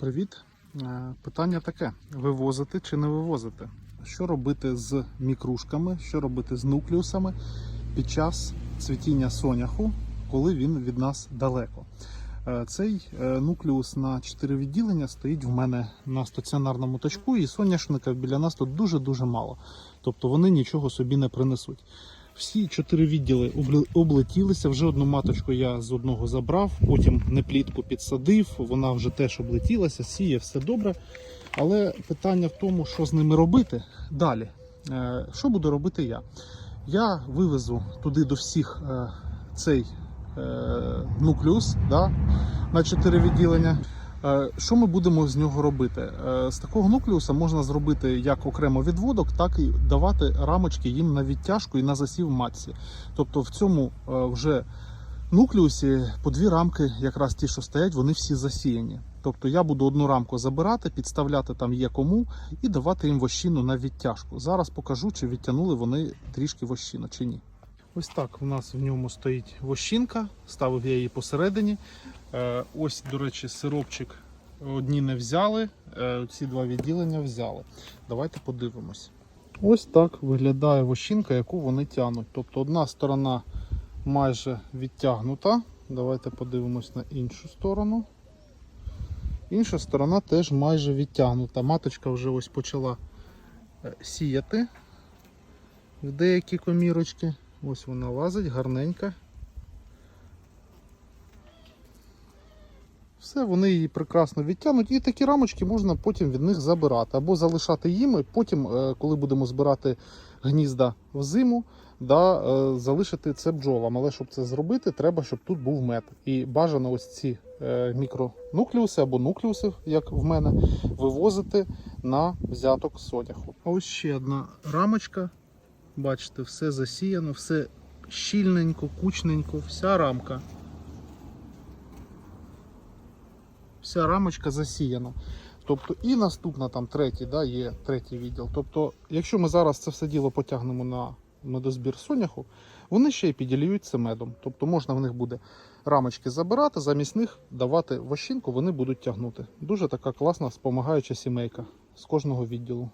Привіт. Е, Питання таке: вивозити чи не вивозити? Що робити з мікрушками, що робити з нуклеусами під час цвітіння соняху, коли він від нас далеко? Е, Цей е, нуклеус на 4 відділення стоїть в мене на стаціонарному точку, і соняшника біля нас тут дуже-дуже мало. Тобто вони нічого собі не принесуть. Всі чотири відділи облетілися. Вже одну маточку я з одного забрав, потім неплітку підсадив, вона вже теж облетілася, сіє все добре. Але питання в тому, що з ними робити далі. Е, Що буду робити я? Я вивезу туди до всіх е, цей е, нуклеус да, на 4 відділення. Е, Що ми будемо з нього робити? Е, З такого нуклеуса можна зробити як окремо відводок, так і давати рамочки їм на відтяжку і на засів матці. Тобто в цьому е, вже нуклеусі по дві рамки, якраз ті, що стоять, вони всі засіяні. Тобто я буду одну рамку забирати, підставляти там є кому і давати їм вощину на відтяжку. Зараз покажу, чи відтягнули вони трішки вощину чи ні. Ось так у нас в ньому стоїть вощинка, ставив я її посередині. Е, Ось, до речі, сиропчик одні не взяли, е, ці два відділення взяли. Давайте подивимось. Ось так виглядає вощинка, яку вони тягнуть. Тобто одна сторона майже відтягнута. Давайте подивимось на іншу сторону. Інша сторона теж майже відтягнута. Маточка вже ось почала е, сіяти в деякі комірочки. Ось вона лазить гарненька. Все, вони її прекрасно відтягнуть. І такі рамочки можна потім від них забирати. Або залишати їм, і потім, е, коли будемо збирати гнізда взиму, да, е, залишити це бджолам. Але щоб це зробити, треба, щоб тут був мед. І бажано ось ці е, мікронуклеуси або нуклеуси, як в мене, вивозити на взяток соняху. А ось ще одна рамочка. Бачите, все засіяно, все щільненько, кучненько, вся рамка. Вся рамочка засіяна. Тобто і наступна там третій, да, є третій відділ. Тобто, якщо ми зараз це все діло потягнемо на медозбір соняху, вони ще й піділюються медом. Тобто можна в них буде рамочки забирати, замість них давати вощинку, вони будуть тягнути. Дуже така класна спомагаюча сімейка з кожного відділу.